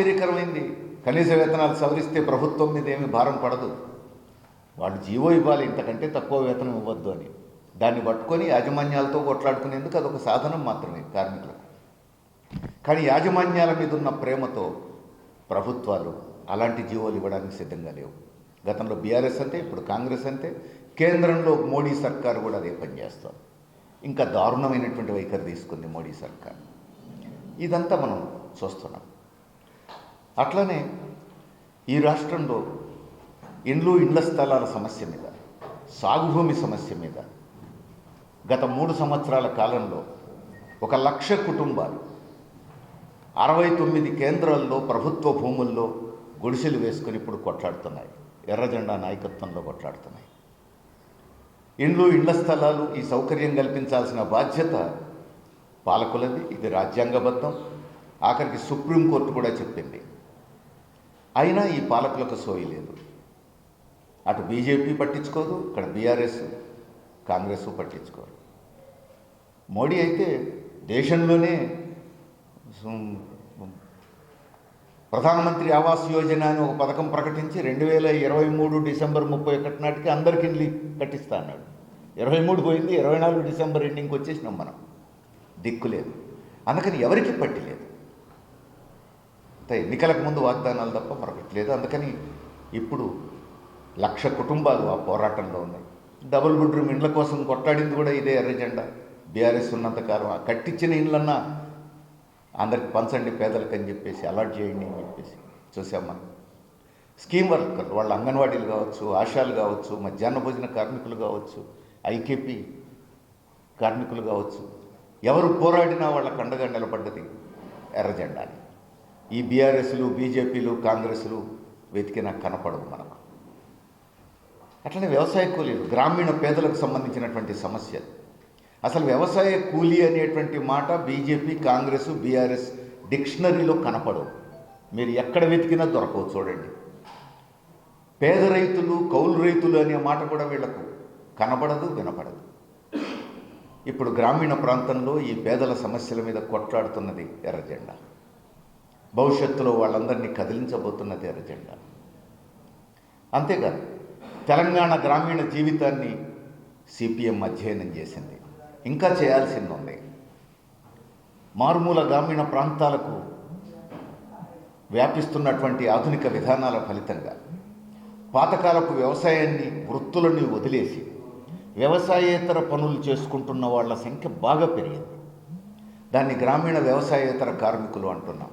ఆశ్చర్యకరమైంది. కనీస వేతనాలు సవరిస్తే ప్రభుత్వం మీద ఏమి భారం పడదు. వాళ్ళు జీవో ఇవ్వాలి ఇంతకంటే తక్కువ వేతనం ఇవ్వద్దు అని. దాన్ని పట్టుకొని యాజమాన్యాలతో కొట్లాడుకునేందుకు అదొక సాధనం మాత్రమే కార్మికులకు. కానీ యాజమాన్యాల మీద ఉన్న ప్రేమతో ప్రభుత్వాలు అలాంటి జీవోలు ఇవ్వడానికి సిద్ధంగా లేవు. గతంలో బీఆర్ఎస్ అంతే ఇప్పుడు కాంగ్రెస్ అంతే కేంద్రంలో మోడీ సర్కార్ కూడా అదే పనిచేస్తాం ఇంకా దారుణమైనటువంటి వైఖరి తీసుకుంది మోడీ సర్కార్. ఇదంతా మనం చూస్తున్నాం. అట్లనే ఈ రాష్ట్రంలో ఇండ్లు ఇండ్ల స్థలాల సమస్య మీద సాగుభూమి సమస్య మీద గత మూడు సంవత్సరాల కాలంలో ఒక లక్ష కుటుంబాలు అరవై తొమ్మిది కేంద్రాల్లో ప్రభుత్వ భూముల్లో గుడిసెలు వేసుకుని ఇప్పుడు కొట్లాడుతున్నాయి. ఎర్రజెండా నాయకత్వంలో కొట్లాడుతున్నాయి. ఇండ్లు ఇండ్ల స్థలాలు ఈ సౌకర్యం కల్పించాల్సిన బాధ్యత పాలకులది ఇది రాజ్యాంగబద్ధం. ఆఖరికి సుప్రీంకోర్టు కూడా చెప్పింది. అయినా ఈ పాలకులకు సోయి లేదు. అటు బీజేపీ పట్టించుకోదు ఇక్కడ బీఆర్ఎస్ కాంగ్రెస్ పట్టించుకోరు. మోడీ అయితే దేశంలోనే ప్రధానమంత్రి ఆవాస్ యోజన అని ఒక పథకం ప్రకటించి రెండు వేల ఇరవై మూడు డిసెంబర్ ముప్పై ఒకటి నాటికి అందరికి ఇల్లు కట్టిస్తా అన్నాడు. ఇరవై మూడు పోయింది ఇరవై నాలుగు డిసెంబర్ ఎండింగ్కి వచ్చేసినాం మనం. దిక్కు లేదు. అందుకని ఎవరికి పట్టిలేదు అంతే ఎన్నికలకు ముందు వాగ్దానాలు తప్ప మరొకటి లేదు. అందుకని ఇప్పుడు లక్ష కుటుంబాలు ఆ పోరాటంలో ఉన్నాయి. డబుల్ బెడ్రూమ్ ఇండ్ల కోసం కొట్లాడింది కూడా ఇదే ఎర్రజెండా బీఆర్ఎస్ ఉన్నంతకాలం ఆ కట్టించిన ఇండ్లన్నా అందరికి పంచండి పేదలకు అని చెప్పేసి అలాట్ చేయండి అని చెప్పేసి చూసామా? స్కీమ్ వర్కర్లు వాళ్ళ అంగన్వాడీలు కావచ్చు ఆశాలు కావచ్చు మధ్యాహ్న భోజన కార్మికులు కావచ్చు ఐకేపీ కార్మికులు కావచ్చు ఎవరు పోరాడినా వాళ్ళ కండగా నిలబడ్డది ఎర్రజెండాని ఈ బీఆర్ఎస్లు బీజేపీలు కాంగ్రెస్లు వెతికిన కనపడవు మనకు. అట్లనే వ్యవసాయ కూలీలు గ్రామీణ పేదలకు సంబంధించినటువంటి సమస్య అసలు వ్యవసాయ కూలీ అనేటువంటి మాట బీజేపీ కాంగ్రెస్ బీఆర్ఎస్ డిక్షనరీలో కనపడవు. మీరు ఎక్కడ వెతికినా దొరకవు చూడండి. పేద రైతులు కౌలు రైతులు అనే మాట కూడా వీళ్ళకు కనబడదు వినపడదు. ఇప్పుడు గ్రామీణ ప్రాంతంలో ఈ పేదల సమస్యల మీద కొట్లాడుతున్నది ఎర్రజెండా. భవిష్యత్తులో వాళ్ళందరినీ కదిలించబోతున్నది ఎర్రజెండా అంతేకాదు తెలంగాణ గ్రామీణ జీవితాన్ని సిపిఎం అధ్యయనం చేసింది. ఇంకా చేయాల్సింది ఉంది మారుమూల గ్రామీణ ప్రాంతాలకు వ్యాపిస్తున్నటువంటి ఆధునిక విధానాల ఫలితంగా పాతకాలపు వ్యవసాయాన్ని వృత్తులని వదిలేసి వ్యవసాయేతర పనులు చేసుకుంటున్న వాళ్ళ సంఖ్య బాగా పెరిగింది. దాన్ని గ్రామీణ వ్యవసాయేతర కార్మికులు అంటున్నాం.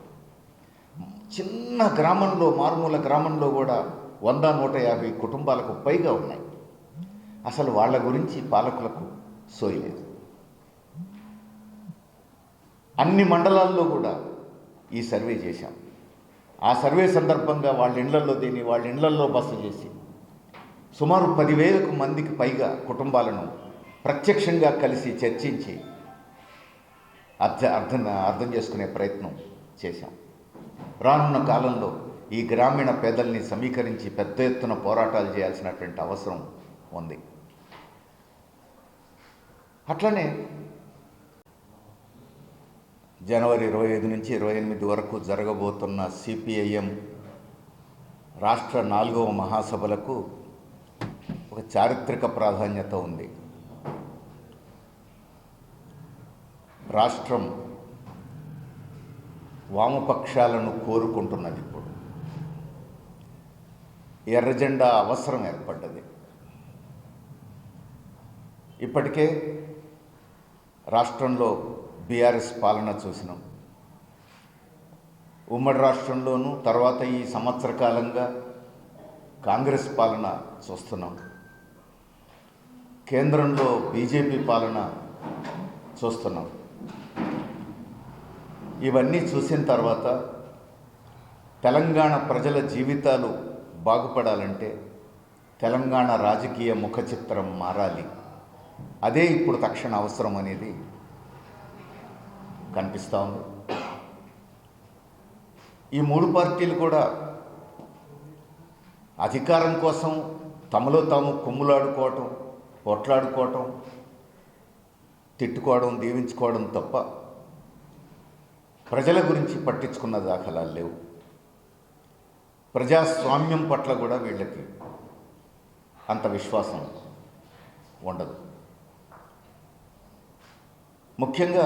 చిన్న గ్రామంలో మారుమూల గ్రామంలో కూడా వంద నూట యాభై కుటుంబాలకు పైగా ఉన్నాయి. అసలు వాళ్ళ గురించి పాలకులకు సోయలేదు అన్ని మండలాల్లో కూడా ఈ సర్వే చేశాం. ఆ సర్వే సందర్భంగా వాళ్ళ ఇళ్ళలో దీన్ని వాళ్ళ ఇళ్ళలో బస చేసి సుమారు పదివేలకు మందికి పైగా కుటుంబాలను ప్రత్యక్షంగా కలిసి చర్చించి అర్థ అర్థం అర్థం చేసుకునే ప్రయత్నం చేశాం. రానున్న కాలంలో ఈ గ్రామీణ పేదల్ని సమీకరించి పెద్ద ఎత్తున పోరాటాలు చేయాల్సినటువంటి అవసరం ఉంది. అట్లనే జనవరి ఇరవై ఐదు నుంచి ఇరవై ఎనిమిది వరకు జరగబోతున్న సిపిఐఎం రాష్ట్ర నాలుగవ మహాసభలకు ఒక చారిత్రక ప్రాధాన్యత ఉంది. రాష్ట్రం వామపక్షాలను కోరుకుంటున్నది ఇప్పుడు. ఎర్రజెండా అవసరం ఏర్పడ్డది. ఇప్పటికే రాష్ట్రంలో బీఆర్ఎస్ పాలన చూసినాం. ఉమ్మడి రాష్ట్రంలోనూ తర్వాత ఈ సంవత్సర కాలంగా కాంగ్రెస్ పాలన చూస్తున్నాం. కేంద్రంలో బీజేపీ పాలన చూస్తున్నాం. ఇవన్నీ చూసిన తర్వాత తెలంగాణ ప్రజల జీవితాలు బాగుపడాలంటే తెలంగాణ రాజకీయ ముఖ చిత్రం మారాలి. అదే ఇప్పుడు తక్షణ అవసరం అనేది కనిపిస్తూ ఉంది. ఈ మూడు పార్టీలు కూడా అధికారం కోసం తమలో తాము కుమ్ములాడుకోవటం కొట్లాడుకోవటం తిట్టుకోవడం దీవించుకోవడం తప్ప ప్రజల గురించి పట్టించుకున్న దాఖలాలు లేవు. ప్రజాస్వామ్యం పట్ల కూడా వీళ్ళకి అంత విశ్వాసం ఉండదు. ముఖ్యంగా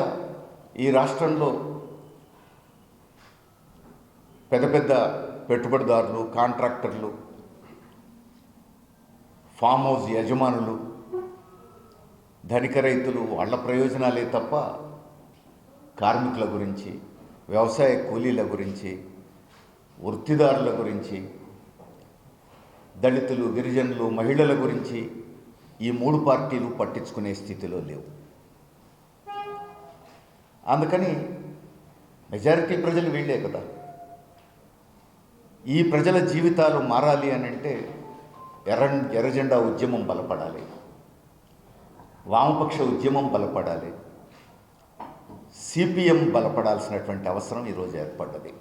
ఈ రాష్ట్రంలో పెద్ద పెద్ద పెట్టుబడిదారులు కాంట్రాక్టర్లు ఫామ్ హౌస్ యజమానులు ధనిక రైతులు వాళ్ళ ప్రయోజనాలే తప్ప కార్మికుల గురించి వ్యవసాయ కూలీల గురించి వృత్తిదారుల గురించి దళితులు గిరిజనులు మహిళల గురించి ఈ మూడు పార్టీలు పట్టించుకునే స్థితిలో లేవు. అందుకని మెజారిటీ ప్రజలు వీళ్ళే కదా. ఈ ప్రజల జీవితాలు మారాలి అని అంటే ఎర్ర ఎర్రజెండా ఉద్యమం బలపడాలి. వామపక్ష ఉద్యమం బలపడాలి. సిపిఎం బలపడాల్సినటువంటి అవసరం ఈరోజు ఏర్పడ్డది.